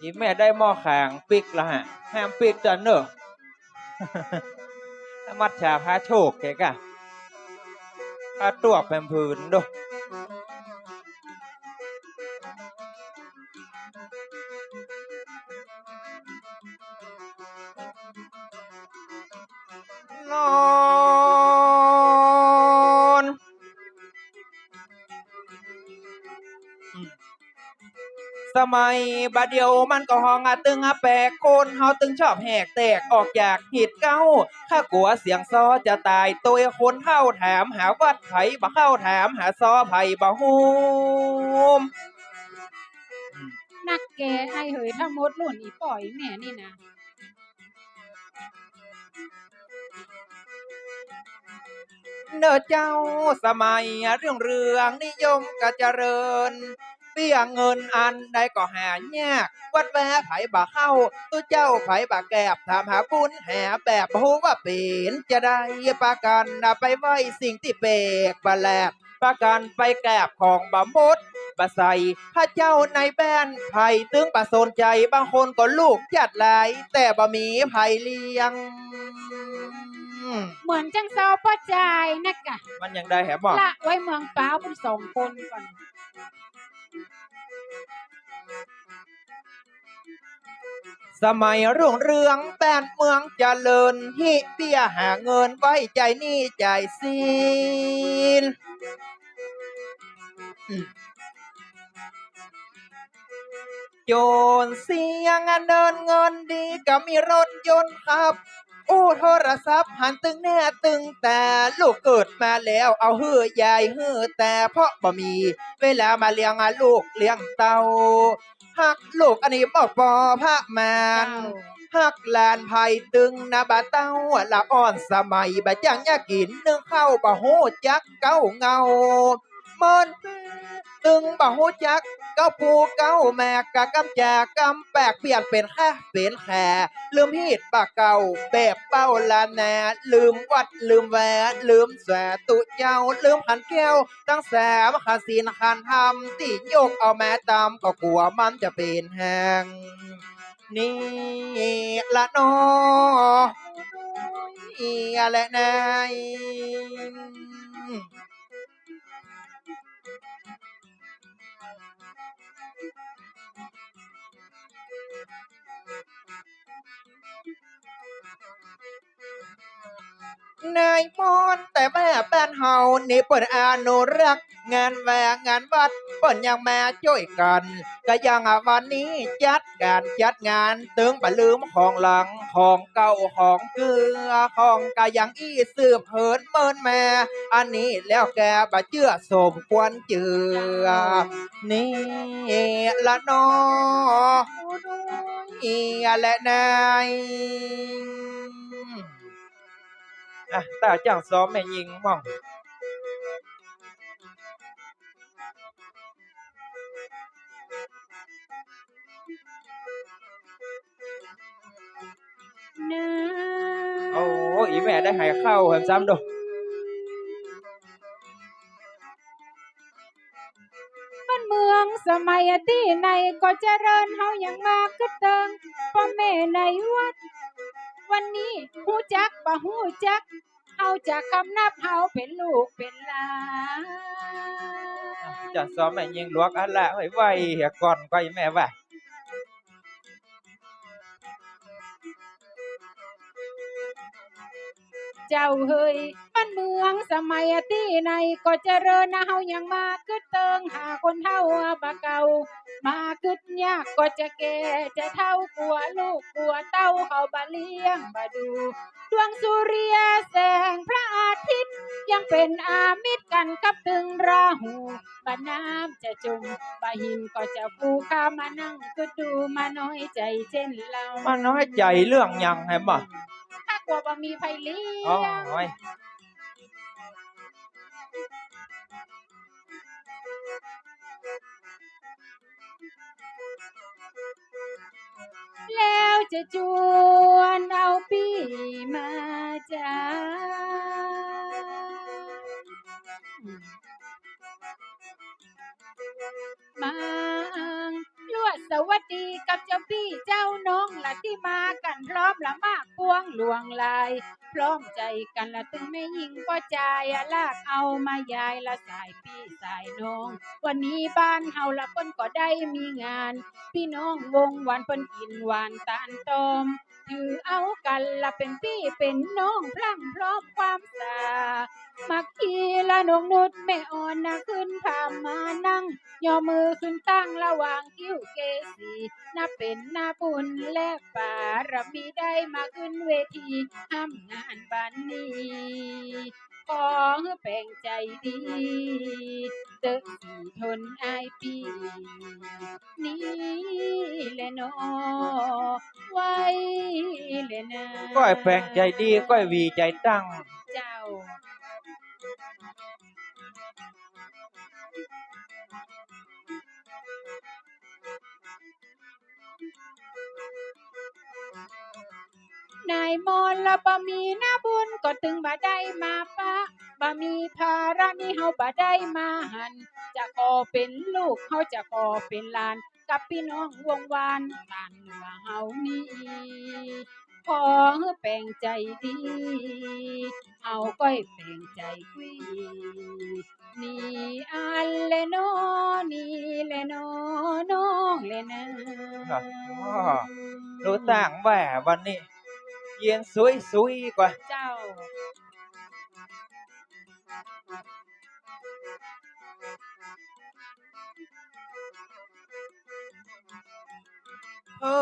อีแม่ได้หม้อแข็งปิกละฮะห้ามปิกจันเนอะมัดชาพาโชคแกกะพาตัวแผ่นผืนด้วย สมัยบัดเดียวมันก็ห้องอะตึงอะแปลกโคนเฮาตึงชอบแหกแตกออกจากหิดเก้าข้ากลัวเสียงซอจะตายตัวคนเข้าถามหาวัดไผบ่เข้าถามหาซอไผบ่ฮูมนักแกไอ้เหยถ้ามดหล่นอีปล่อยแม่นี่นะเนอเจ้าสมัยเรื่องเรืองนิยมกระเจริญ เบี้ยเงินอันใดก็หายาก วัดแวะไผบ่เข้าตู้เจ้าไผบ่แกบถามหาบุญแหแบบบ่ฮู้ว่าเป็นจะได้ประกันไปไว้สิ่งที่เปกประแหลกประกันไปแกบของบ่มดบ่ใส่พระเจ้าในแบนไผตึงบ่สนใจบางคนก็ลูกจัดหลายแต่บ่มีไผเลี้ยงเหมือนจังเซาป้าจายนะกะ มันยังได้แหบอกละไว้เมืองป้าวเป็นสองคนก่อน สมัยรุ่งเรืองแป้นเมืองเจริญฮิเปียหาเงินไว้ใจนี่ใจสินโจรเสียงเดินเงินดีก็มีรถยนต์ครับ อู้โทรศัพท์หันตึงแน่ตึงแต่ลูกเกิดมาแล้วเอาฮื้อยายฮื้อแต่เพราะบ่มี เวลามาเลี้ยงลูกเลี้ยงเต้าหักลูกอันนี้บอกปอพระมานเจ้าฮักลานไผ่ตึงนาบาเต้าละอ่อนสมัยบะจังยากินนึ่งเข้าบะโหจักเก้าเงาเมิน ตึงบะโหจักเก้าปูเก้าแม่กะกำจากำแปลกเปลี่ยนเป็นแค่เป็นแค่ลืมฮีดปากเก่าแบบเป้าลาแหนลืมวัดลืมแหวลืมแสตุเจ้าลืมขันแก้วตั้งแสมขาศีนขันทำตีโยกเอาแม่ตามก็กลัวมันจะเป็นแหงนี่ละนออีอะไรนาย Thank you. นายมอนแต่แม่แป้นเฮานี่เปิดอนุรักษ์ งานแหวงงานวัดเปิดยังแม่ช่วยกัน ก็ยังวันนี้จัดการจัดงานตึงบะลืมของหลังของเก่าของเกลือของกะยังอี้สืบเหินเมินแม่ อันนี้แล้วแกบะเชื่อสมควรเจือนี่ละนออีและนายอะตาจังซ้อมแม่ยิงมองน เมืองสมัยที่ในก็เจริญเฮายังมากก็เติงพ่อแม่ในวัด วันนี้ผู้จักปะหู้จักเฮาจะคำนับเฮาเป็นลูกเป็นหลานจะซ้อมแม่ยิงลวกอันละไว้ไว้เหียก่อนไว้แม่ว่า เจ้าเฮยบ้านเมืองสมัยที่ในก็เจริญนะเฮายังมาคึดเติงหาคนเท่าบะเก่ามาคึดยากก็จะแก่จะเท่ากลัวลูกกลัวเต้าเขาบะเลี้ยงบะดู ดวงสุริยแสงพระอาทิตย์ยังเป็นอามิตรกันกับถึงราหูบะน้ำจะจมบะหินก็จะฟูข้ามานั่งก็ดูมาน้อยใจเช่นเรามันน้อยใจเรื่องยังให้บ่ ลัวบ่มีไผเลี้อ๋อยงแล้วจะจวนเอาปีมาจ ละถึงไม่ยิงก็ใจายอะลากเอามายายละสายพี่สายน้อง วันนี้บ้านเฮาละเพิ่นก็ได้มีงาน พี่น้องวงหวานเพิ่นกินหวานตาลตอม ถือเอากันละเป็นพี่เป็นน้องพรั่งพร้อมความสามักคีละนงนุดแม่อ่อนนะขึ้นพามานั่งย่อมือขึ้นตั้งระหว่างคิ้วเกสีนับเป็นหน้าบุญและปารมีได้มาขึ้นเวทีทำงานบันนี้ ขอให้แปลงใจดีเตอสีทนอายปี นี่แหละเนอไว้แหละนะก้อยแปลงใจดีก้อยวีใจตั้ง เจ้า นายมนละบะมีหน้าบุญก็ถึงบ่ได้มาปะบะมีภาระนี่เฮาบ่ได้มาหัน จะขอเป็นลูกเฮาจะขอเป็นหลาน กับพี่น้องวงวานบ้านเหนือเฮานี่ขอแปลงใจดีเอาก้อยแปลงใจคุยนี่อันเลโนนี่เลโนน้องเลนะอ๋อรู้ต่างแหววันนี้ เย็นซุยซุยๆกว่าเจ้าเอิ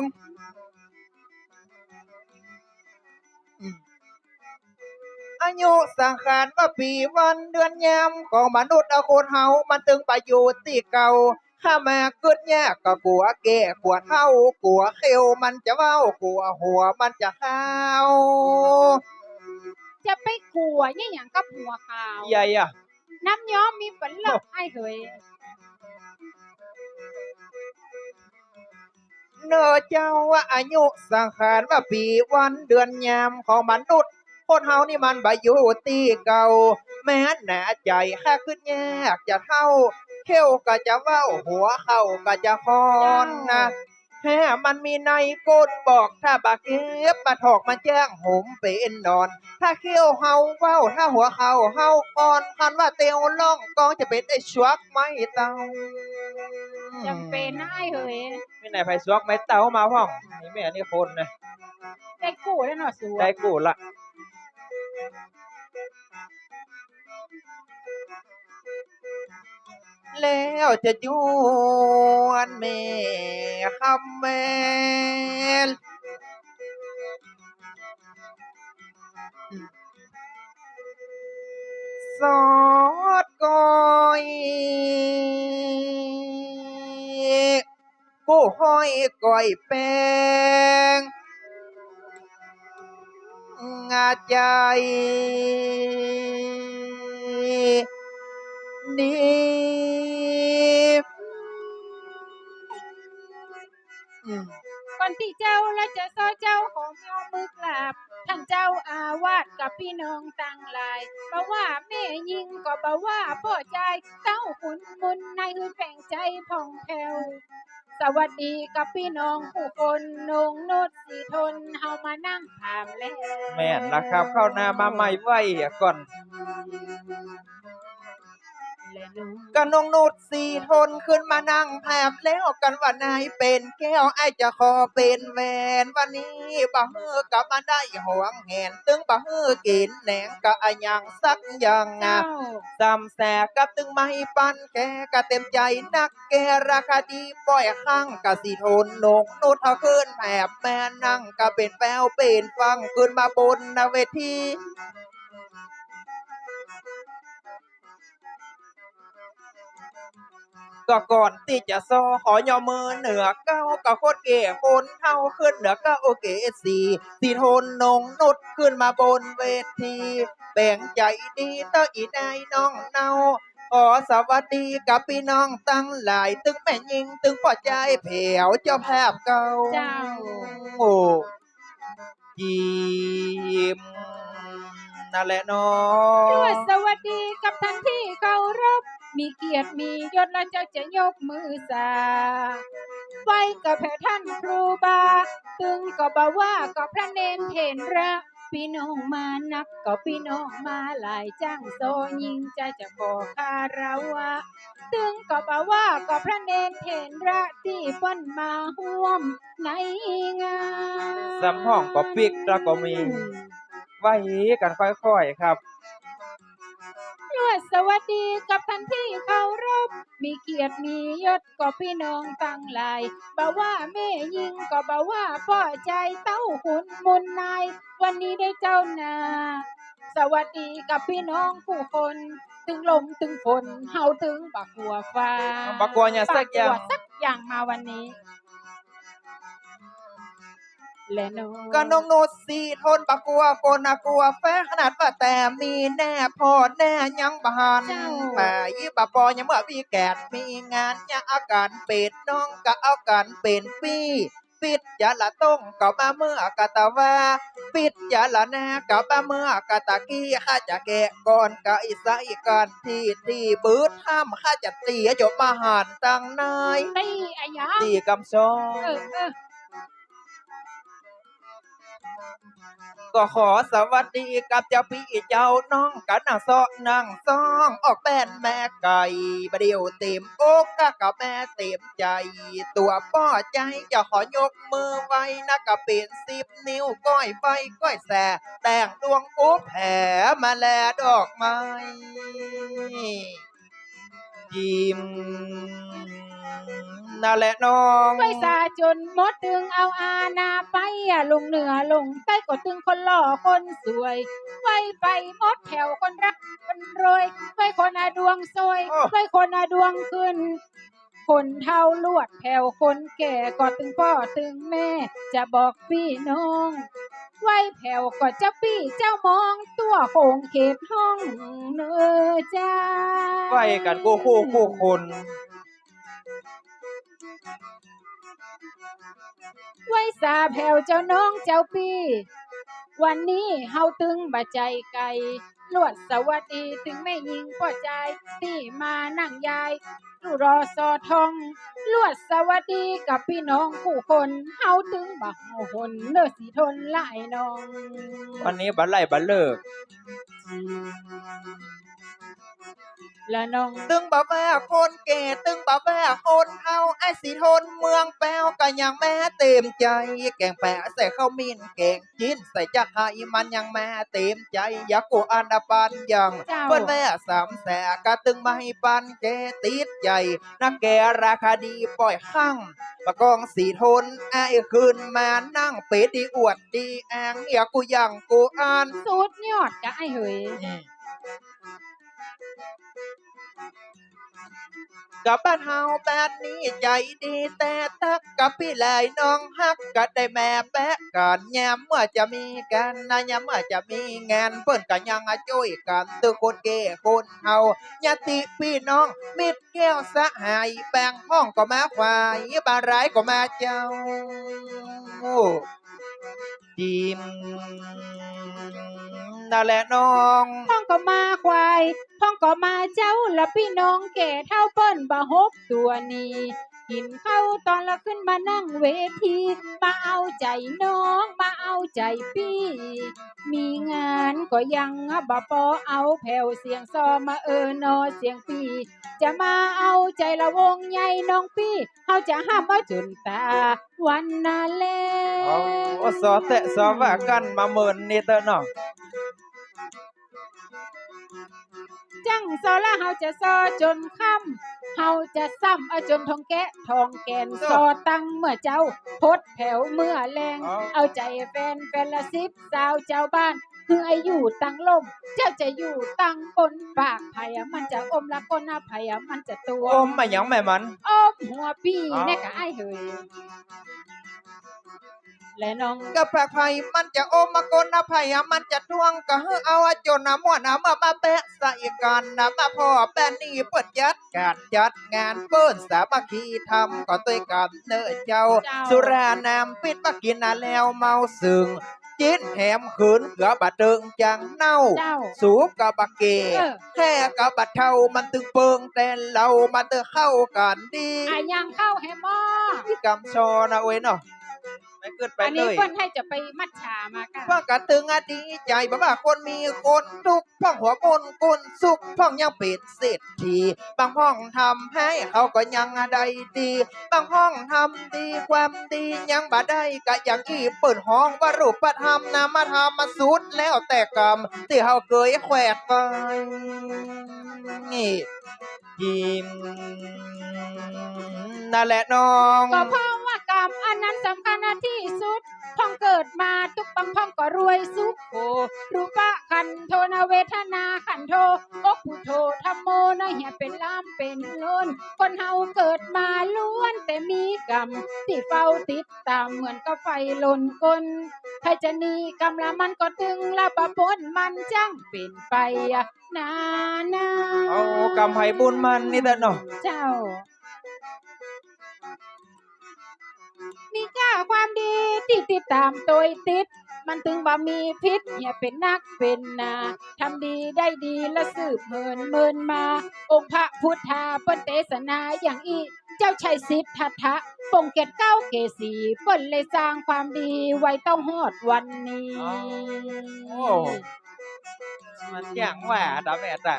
งอืมอายุสังขาร ว่าปีวันเดือนยามของมนุษย์เอาคนเฮามันตึงไปอยู่ที่เก่าข้ามาเกิดแยกก็กลัวแก่กลัวเท่ากลัวเขียวมันจะเว้ากลัวหัวมันจะข้าวจะไปกลัวเนี่ยอย่างกับหัวขาวใหญ่อะน้ำย้อมมีฝนหลับไอ้เหยเนอเจ้าว่าอายุสังขารว่าปีวันเดือนยามของมนุษย์คนเฮานี่มันไปอยู่ที่เก่า แม้หนาใจข้าขึ้นแยกจะเท่า เขี้ยวก็จะเว้าหัวเข้าก็จะคอนนะแฮ่มันมีในกฎบอกถ้าบาเก็บมาถอกมาแจ้งหุมเป็นนอน ถ้าเขี้ยวเฮาเว้าถ้าหัวเข้าเฮาก่อนคันว่าเตียวล่องกองจะเป็นไอ้ชวักไม่เต้าจำเป็นนะไอ้เหยไม่ไหนไผชวักไม่เต้ามาพ่องนี่แม่นี่คนนะได้กู้แล้วเนาะสัวได้กูละ แล้วจะจวนแม่คำแมนสอดก้อยกูห้อยก้อยแปงงาใจ นี่อืมก่อนที่เจ้าและจะซอเจ้าของยอมมือกราบท่านเจ้าอาวาสกับพี่น้องตั้งหลายบ่ว่าแม่ยิงก็บ่ว่าพ่อใจเต้าขุนมุนในหือแป่งใจผ่องแผ้วสวัสดีกับพี่น้องผู้คนนงโนดสีทนเฮามานั่งถามแล้วแม่นนะครับ เข้าน้ามาใหม่ไว้ก่อนและน้อง ก็นงนุดสี่ทนขึ้นมานั่งแผบแล้วกันว่านายเป็นแก้วไอจะขอเป็นแวนวันนี้บ่เฮือกลับมาได้หวงแหนตึงบ่เฮือกินแหนงก็อะยังสักอย่างอะเจ้าจำแสกับตึงไม่ปันแกก็เต็มใจนักแกราคาดีปล่อยข้างกะสีทนนกนุดเอาขึ้นแผบแม่นั่งก็เป็นแปวเป็นฟังขึ้นมาบนนาเวที ก็ก่อนที่จะซอขอยอมือเหนือเก้าก็โคตรเก๋คนเท่าขึ้นเหนือก็โอเคสีสีทนนงนุดขึ้นมาบนเวที แบ่งใจดีต่ออีนายน้องเนาขอสวัสดีกับพี่น้องตั้งหลาย ตึงแม่ยิงตึงปอใจแผ่วเจ้าภาพเก่าเจ้าโอ้ยิ้มนั่นแหละเนาด้วยะสวัสดีกับท่านที่เคารพ มีเกียรติมียศแล้วเจ้าจะยกมือสาไว้กับแผ่ท่านครูบา ตึงก็บอกว่าก็พระเนนเถนระพี่น้องมานักก็พี่น้องมาหลายจ้างโซยิงใจจะขอคาราวะตึงก็บอว่าก็พระเนนเถนระที่ป้นมาห่วมในงานสำห้องก็ปิกแล้วก็มีไว้กันค่อยๆครับ ยอดสวัสดีกับท่านที่เคารพ มีเกียรติมียศก็พี่น้องตั้งหลายบอกว่าแม่ยิงก็บอกว่าพ่อใจเต้าหุนมุนนาย วันนี้ได้เจ้านา สวัสดีกับพี่น้องผู้คน ถึงลมถึงฝนเฮาถึงบักหัวฟ้าบักหัวเนี่ยสักอย่างบักหัวสักอย่างมาวันนี้ และโนก็น้องโนดสีทนปะกลัวฝนน่ะกลัวแฟขนาดว่าแต่มีแน่พอแน่ยังบานแต่ยี่ปะปอยังเมื่อมีแกดมีงานยังอาการเป็ดน้องก็เอาการเป็นปีปิดยาละต้องก็มาเมื่อกะตะว่าปิดยาละแน่ก็มาเมื่อกะตะกี้ข้าจะแกะก่อนกะอิสอีกันที่ที่บืดห้ามข้าจะตีจบมาหานตังนาย ตีอายาตีกำซอเออเออ ก็ขอสวัสดีกับเจ้าพี่เจ้าน้องกันนางซอกนางซองออกเป็นแม่ไก่ประเดี๋ยวเต็มอกกะกับแม่เต็มใจ ตัวป้อใจจะขอยกมือไว้นะกะเป็นสิบนิ้วก้อยไฟก้อยแสแต่งดวงอุบแผลมาแลดอกไม้ยิ้ม นั่นแหละน้องไว้สาจนหมดตึงเอาอาณาไปอะลงเหนือลงใต้ก็ตึงคนหล่อคนสวยไว้ไปหมดแถวคนรักคนรวยไว้คนอาดวงซวยโอ้ไว้คนอาดวงขึ้น คนเท่าลวดแถวคนแก่ก็ตึงพ่อตึงแม่ จะบอกพี่น้องไว้แผ่วก็เจ้าพี่เจ้ามองตัวโคงเขตห้องเนอจ้าไว้กันคู่คู่คู่คน ไว้สาแผ่วเจ้าน้องเจ้าพี่ วันนี้เฮาตึงบาใจไก่ลวดสวัสดีถึงแม่ยิงพ่อใจที่มานั่งยายดูรอสอทอง ลวดสวัสดีกับพี่น้องผู้คนเฮาตึงบักโมหนเนอสีทนหลายน้อง วันนี้บัลไล่บัลเลิก ละน้องตึงบ่แว่คนเก่ตึงบ่แว่คนเอาไอ้สีทนเมืองแป้วก็ยังแม่เต็มใจ แกงแปะใส่ข้าวมีนแกงจิ้นใส่จักไห้มันยังแม่เต็มใจอยากกูอันดาปันยังเจ้าเปิ้นแว่สามแสกะตึงมาให้ปันแกติดใจนักแกราคาดีปล่อยข้างประกองสีทนไอ้คืนมานั่งเป็ดดีอวดดีแองอยากกูยังกูอันสุดยอดกะไอ้เหย กับบ้านเฮาแบบนี้ใจดีแต่ทักกับพี่แลยน้องฮักก็ได้แม่แปะกันยามเมื่อจะมีกันนะยามเมื่อจะมีงานเพิ่นก็ยังช่วยกันตัวคนเก้คนเฮาญาติพี่น้องมิตรแก้วสหายแบ่งห้องก็มาฝ่ายบารายก็มาเจ้า จิมนั่นแหละน้องท้องก็มาควายท้องก็มาเจ้าและพี่น้องแก่เท่าเปิ้นบะฮบตัวนี้ กินข้าวตอนละขึ้นมานั่งเวที มาเอาใจน้องมาเอาใจพี่ มีงานก็ยังบ่พอเอาแผ่วเสียงซอมาเออนอเสียงปี จะมาเอาใจละวงใหญ่น้องพี่เฮาจะห้ามเอาจนตาวันนั้นแลเอาสอแตะสอว่ากันมาเมินนี่เตอะเนาะจังซอละเฮาจะซอจนค่ำ เฮาจะซ้ำเอาจนทองแกะทองแกนซอตั้งเมื่อเจ้าพดแผ่วเมื่อแรงเอาใจแฟนแฟนละสิบสาวเจ้าบ้านคือไออยู่ตั้งลม เจ้าจะอยู่ตั้งบนปากไผ่อะมันจะอมละก้นอะไผ่อะมันจะตัวอมมาหยังแม่มันอมหัวพี่อ๋อแน่กะไอายเฮย และน้องกะแปลกไผมันจะอมมากนนะไผอะมันจะทวงกะฮือเอาอะจนนะม่วนนะมามาแปะใส่กันนะมาพ่อแป้นนี่เปิดยัดการจัดงานเปิ้นสามัคคีทำก็ต้วยกันเนอเจ้าเจ้า สุรานามปิดมากินนะแล้วเมาสึงจิ้นแหมขืนเกือบะเติงจังเน่าเจ้าสูกับบะเกเออแค่กับบะเท่ามันตึงเปิงแต่เรามาเตอเข้ากันดีอายังเข้าให้หม้อที่กำชอนะเว้ยเนาะ ไม่เกิดไปอันเลนี้ยเพิ่นให้จะไปมัดฉามากันพ่อกระตึงอะดีใจบ่ว่าคนมีคนทุกข์พ่องหัวมนกุนสุขพ่องยังเป็นเศรษฐีบางห้องทำให้เขาก็ยังได้ดีบางห้องทำดีความดียังบ่ได้ก็อย่างที่เปิดห้องว่ารูปธรรมนามธรรมมาสุดแล้วแต่กรรมที่เขาเคยแขวกไปนี่ยิ้มนั่นแหละน้อง ก็เพราะว่า กรรมอันนั้นสำคัญนะที่สุดพ่องเกิดมาทุกปังพ่องก็รวยสุขโอรูปะขันโทนาเวทนาขันโทอกพุทโธธรรมโมนะเหียเป็นล้ามเป็นโลนคนเฮาเกิดมาล้วนแต่มีกรรมที่เฝ้าติดตามเหมือนกับไฟลนกลใครจะหนีกรรมละมันก็ตึงละปะปนมันจังเป็นไปอะนานาเอากำไผ่บุญมันนี่แต่เนาะเจ้า มีค่าความดีที่ติดตามตัวติด มันถึงบ่มีพิษอย่าเป็นนักเป็นนาทำดีได้ดีและสืบเมินเมินมา องค์พระพุทธาเปิ้นเทศนาอย่างอีเจ้าชัยสิทธัตถะปงเกตเก้าเกสีเปิ้นเลยสร้างความดีไว้ต้องฮอดวันนี้โอ้มันอย่างว่าดาแม่ตะ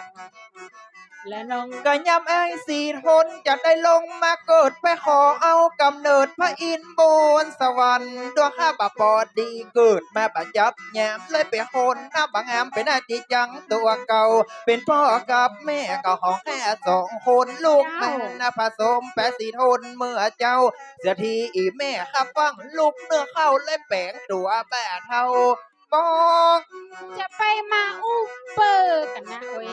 และน้องก็ยำไอ้สีทนจะได้ลงมาเกิดไปขอเอากำเนิดพระอินทร์บนสวรรค์ดวงข้าบปอดีเกิดมาประยับแยมเลยไปคนหน้าบางงามเป็นหน้าที่จังตัวเก่า เป็นพ่อกับแม่ก็ของแค่สองคนลูกแม่นะผสมแปดสีทนเมื่อเจ้า เสียทีอีแม่ข้าฟังลูกเนื้อเข้าเลยแปลงตัวแบบเท่าบอกจะไปมาอุปเปอร์กันนะโอ้ย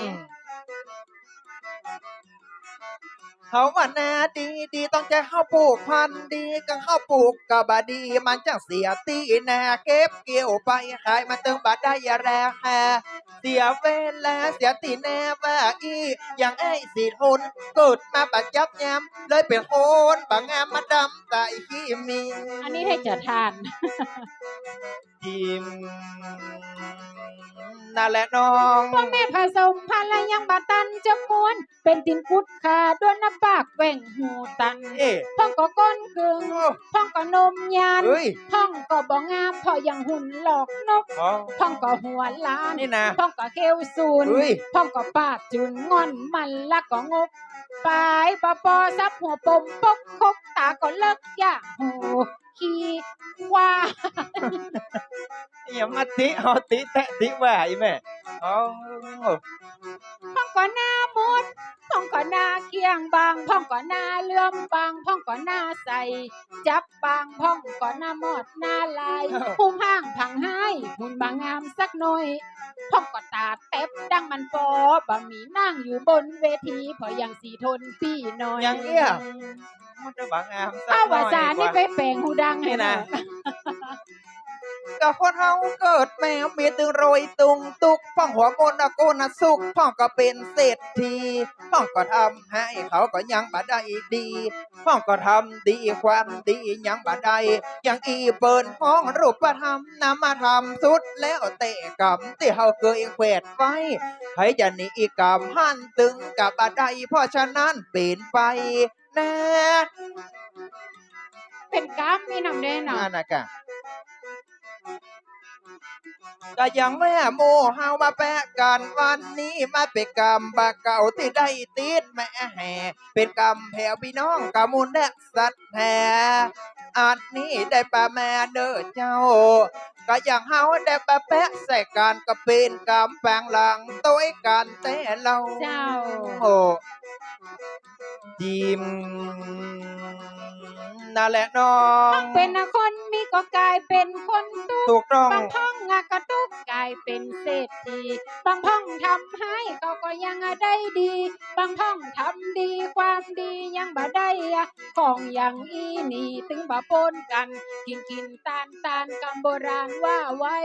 เขาว่านาดีดีต้องใจเข้าปลูกพันธุ์ดีกันเข้าปลูกกับดี มันจังเสียตีนาเก็บเกี่ยวไปขายมันเติมบาได้ยาแราคาเสียเวลาเสียตีแน่ว่าอีอย่างไอ้สีทนเกิดมาบาดยับยำเลยเป็นคนบางงามมาดำใส่ขี้มี อันนี้ให้เจะทาน ยิ้มนั่นแหละน้องพ่อแม่ผสมพันธุ์และยังบาตันจะมวน เป็นตินกุดขาด้วนน้ำปากแหว่งหูตันเอ๊ะพ่องก็ก้นกึ่งโอ้พ่องก็นมยานเฮ้ยพ่องก็บ่งามพอยังหุ่นหลอกนกอ๋อพ่องก็หัวล้านนี่นะพ่องก็เควซูนเฮ้ย พ่องก็ปากจุนงอนมันละก็งกปลายปอปอซับหัวปมปกคกตาก็เลิกย่าหู ขี้ควาอย่ามาติเอาติแตะติว่าอีแม่อ๋อพ่องก็หน้ามุดพ่องก็หน้าเคียงบางพ่องก็หน้าเลื่อมบางพ่องก็หน้าใสจับบางพ่องก็หน้าหมดหน้าลายหุ่มห้างผังให้หุ่นบางงามสักหน่อยพ่องก็ตาเต็บดังมันปอบะหมีนั่งอยู่บนเวทีพอยังสีทนพี่น้อยอย่างเงี้ย มันจะบางงามสักข้าวหน่วาอยสารนี่กไปว่าแปลงหูดังให้นี่นะนะก็คนเฮาเกิดแมวมีตึงโรยตุงตุกพ่องหัวมนต์โกนสุกพ่องก็เป็นเศรษฐีพ่องก็ทำให้เขาก็ยังบ่ได้ดีพ่องก็ทำดีความดียังบ่ได้ยังอีเปินห้องรูปธรรมนามธรรมสุดแล้วแต่กรรมที่เฮาเคยแขวดไว้ให้จะหนีกรรมหันตึงกับบ่ได้เพราะฉะนั้นเป็นไป นะเป็นกรรมมีนำแน่นอนั่นนนะกะก็ยังแม่โมเฮามาแปะกันวันนี้มาเป็นกรรมบาเก่าที่ได้ติดแม่แห่ เป็นกรรมแผ่วพี่น้องกามูลและสัตว์แห่อันนี้ได้ปะแม่เด้อเจ้า ก็อย่างเฮาได้ปะแปะใส่กันก็เป็นกรรมแปลงหลังตัวกันแต่เราเจ้าโอ้จิมนั่นแหละน้องเป็นคนมีก็กลายเป็นคนตุกถูกต้องบางพ่องอะก็ตุกกลายเป็นเศรษฐีบางพ่องทำให้เขาก็ยังอะได้ดีบางพ่องทำดีความดียังบ่ได้อะของอย่างอีนี่ ถึงบ่ปนกัน กินกินตานตานกำโบราณว่าไว้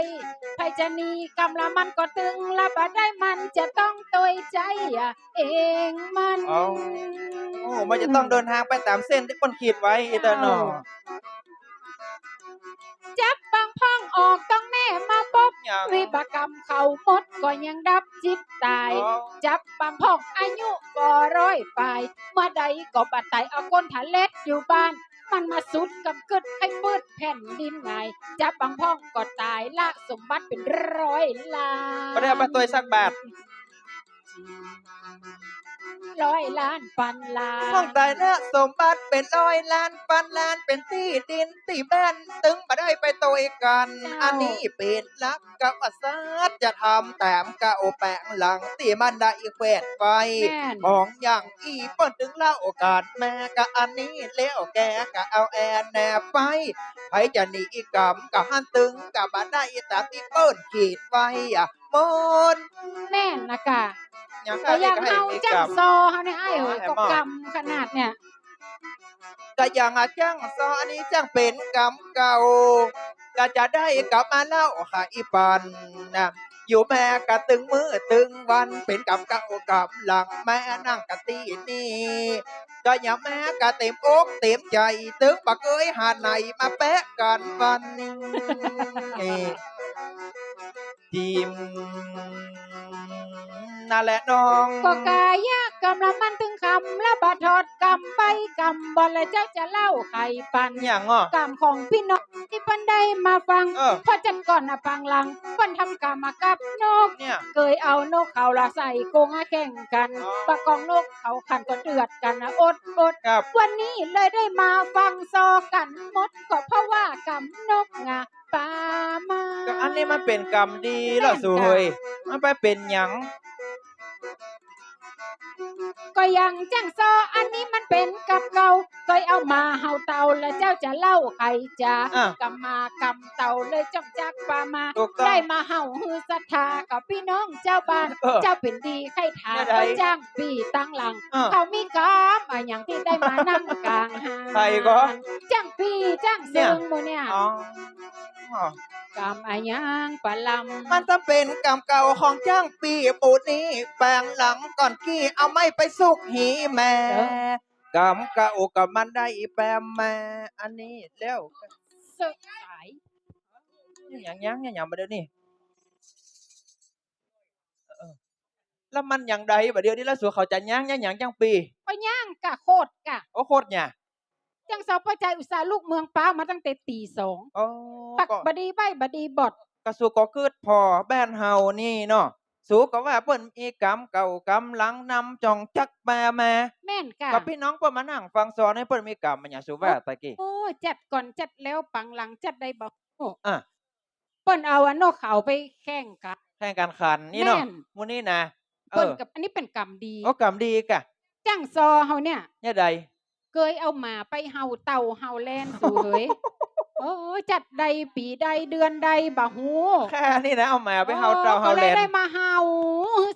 ไผจะหนีกำละมันก็ตึงละบ่ได้มันจะต้องตัวใจอะเองมันเอาโอ้มันจะต้องเดินทางไปตามเส้นที่คนขีดไว้อีเตอร์นอจับบางพ่องออกต้องแม่มาปบอย่างวิบากรรมเขาหมดก็ยังดับจิตตายอ๋อจับปั๊มพ่องอายุบ่ร้อยไปเมื่อใดก็บัดไตเอาก้นทะเล็ดอยู่บ้าน มันมาสุดกับกึดให้ปืดแผ่นดินไงจะบบังพ่องก็ตายละสมบัติเป็นร้อยล้านบ่ได้เอามาตัวสักบาท ร้อยล้านพันล้านห้องตายนะสมบัติเป็นร้อยล้านพันล้านเป็นที่ดินที่บ้านตึงมาได้ไปตัวกัน อันนี้เป็นลักกับอาสาจะทำแต้มกะโอแปงหลังที่มันได้อีแขวนไปแม่นของอย่างอีเปิ้นถึงเล่าโอกาสแม่กะอันนี้แล้วแกกะเอาแอนแนบไปไผจะหนีอีกรรมกะหันตึงกะบาได้ตามที่เปิ้นขีดไว้อะ มนแม่นนะกะอย่างแต่อนี้ย่างก็ให้เฮามีจักรงรม ซอเฮาเนี่ยไอ้เหอ๋ยอแอมก็บอกกำขนาดเนี่ยก็อย่างอาจ้างซออันนี้จ้างเป็นกรรมเก่าก็จะได้กลับมาเล่าหาอีปันนะอยู่แม่กะตึงมือตึงวันเป็นกรรมเก่ากรรมหลังแม่นั่งกะตีนี่ก็อย่าแม่กะเต็มอกเต็มใจตึงบักเอ้ยหาไหนมาแปะกันวันนี้ ทีมนั่นแหละน้อง ก็กายา กกำลังมันถึงคำแล้วบาทอดกำไปกำบอลเลยเจ้าจะเล่าไข่ปันอย่างอะกรรมของพี่น้องที่เปันได้มาฟังเออพอจันก่อนนะฟังหลังเปันทำกรรมมากับนกเนี่ยเคยเอานกเขาละใส่กรงอะแข่งกันอ๋อปะกองนกเขาขันก็เดือดกันนะอดอดครับวันนี้เลยได้มาฟังซอกันหมดก็เพราะว่ากำนกงาปามาก็อันนี้มันเป็นกรรมดีเหรอสุเฮยมันไปเป็นหยัง ก็ยังจังซออันนี้มันเป็นกับเก่าเคยเอามาเฮาเตาแล้วเจ้าจะเล่าใครจะอะกำมากำเตาเลยจ้องจักปามาถูกต้องได้มาเฮาฮือศรัทธากับพี่น้องเจ้าบ้านเออเจ้าเป็นดีใครถามไม่ได้ก็จ้างปีตั้งหลังเออเขามีกรรมอะอย่างที่ได้มานั่งกลางหาใครก็จ้างปีจ้างเนี่ซึ่ยงหมูเนี่ยอ๋ออ๋อ กรรมอะหยังปะลำมันจะเป็นกรรมเก่าของจ้างปีปูนี้แปลงหลังก่อนกี้เอาไม่ไปสุกหีแม่กรรมเก่ากับมันได้อีแปมแม่อันนี้แล้วสึกสายอย่างยังอย่างยังมาเดี๋ยวนี้เออแล้วมันอย่างใดบัดเดี๋ยวนี้แล้วสัวเขาจะย่างย่างอย่างจังปีก็ย่างกะโคตรกะโอ้โคตรเนี่ย จังเสาประใจอุตสาห์ลูกเมืองป้ามาตั้งแต่ตีสองโอ้ปักก็บดีใบบดีบดกระสูก็เกิดพอแบ้นเฮานี่เนาะสูก็ว่าเปิ้นมีกรรมเก่ากรรมหลังนำจองจักแม่แม่แม่นกะกับพี่น้องเปิ้นมานั่งฟังสอนให้เปิ้นมีกรรมมันอย่างสูว่าตะกี้โอ้ยจัดก่อนจัดแล้วปังหลังจัดได้บอกโอ้อะเปิ้นเอาอันนกเขาไปแข่งกันแข่งการขันนี่เนาะแม่นมูนี่นะเอเปิ้นอกับอันนี้เป็นกรรมดีโอ้กรรมดีกะจังซอเฮาเนี่ยเนี่ยใด เคยเอาหมาไปเฮาเต่าเฮาแลนสู่เฮ้ยโอ้ยจัดใดปีใดเดือนใดบ่ฮู้แค่นี้นะเอามาไปเฮาเตาเฮาก็แลเลยนได้มาเฮา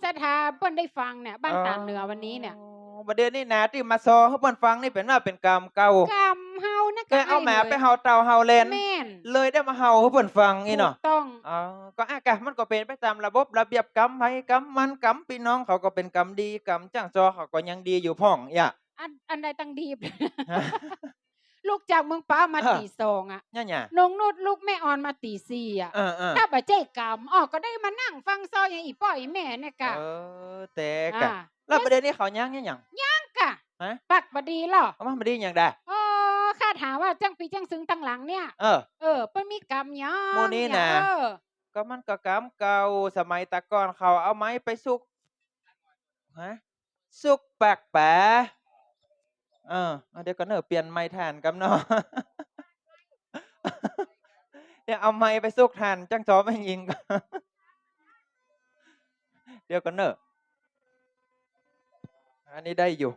สถาเปิ้นได้ฟังเนี่ยบ้านตาลเหนือวันนี้เนี่ยอ๋อประเดี๋ยวนี้นะที่มาซอให้เปิ้นฟังนี่เป็นว่าเป็นกรรมเก่ากรรมเฮานะเคยเอาหมาไปเฮาเตาเฮาแลนแม่นเลยได้มาเฮาให้เปิ้นฟังนี่เนาะถูกต้องอ๋อก็อากะมันก็เป็นไปตามระบบระเบียบกรรมไผกรรมมันกรรมพี่น้องเขาก็เป็นกรรมดีกรรมจ้างจอเขาก็ยังดีอยู่พ่องอย่า อันอันใดตั้งดีบฮะลูกจากเมืองป้ามาเออตีสองอะเนี่ยเนี่ยนงนุดลูกแม่ออนมาตีสี่อะเออเออถ้าบ่ใจกรรมออกก็ได้มานั่งฟังซอยอย่างอีป้อยแม่เนี่ยกะเออแต่กะอ่าแล้วประเด็นนี้เขายังยังหยังตั้งกะฮะปักบดีหรอเขามาบ่ดีหยังได้อ๋อข้าถามว่าจังปีจังซึ้งตั้งหลังเนี่ย เออ เออเปิ้นมีกรรมหยังหมู่นี้น่ะเออก็มันก็กรรมเก่าสมัยแตะก่อนเขาเอาไม้ไปสุกฮะสุกแปลกแปะ เออเดี๋ยวก็เนอะเปลี่ยนไม้แทนกันเนาะเดี๋ยวเอาไม้ไปสุกแทนจังจอไม่ยิงก็เดี๋ยวก็เนอะอันนี้ได้อยู่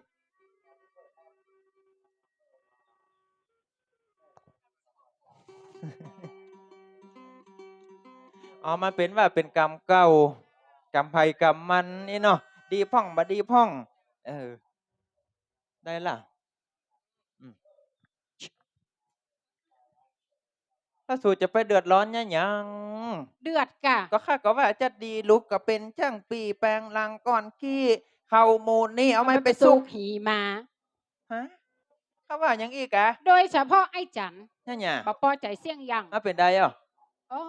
อ๋อมันเป็นว่าเป็นกรรมเก่ากรรมภัยกรรมมันนี่เนาะดีพ่องบดีพ่อง เออ ได้ล่ะอืม ถ้าสูจะไปเดือดร้อนเนี่ยยัง เดือดกะ ก็ข้าก็ว่าจะดีลุกก็เป็นช่างปีแปลงลังก่อนขี้เข้ามูลนี่เอาไม่ไปสุกหีมาฮะเขาว่าหยังอีกอะโดยเฉพาะไอ้จันเนี่ยเนี่ยบ่พอใจเสี่ยงหยังมาเป็นได้อะโอ้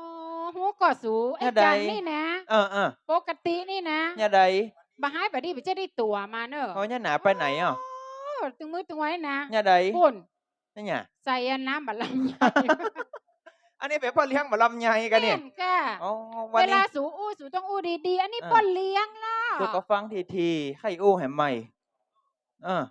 หูก็สูไอ้เนี่ยใดจันนี่นะเออเออปกตินี่นะเนี่ยใดบาหายไปดีไปจะได้ตัวมาเนอะเขาเนี่ยหนาไปไหนอะโอ้ตึงมือตึงไว้นะเนี่ยใดปุ่นเนี่ยใส่อันน้ำบัลลังก์ใหญ่ อันนี้เป็นพ่อเลี้ยงหมาลำไยกันเนี่ยแม่ค่ะอ๋อวันเวนี้ลาสูอู้สูต้องอู้ดีๆ อันนี้อ่าป้อนเลี้ยงล่ะตัวก็ฟังทีทีๆ ให้อู้แหมใหม่ เออ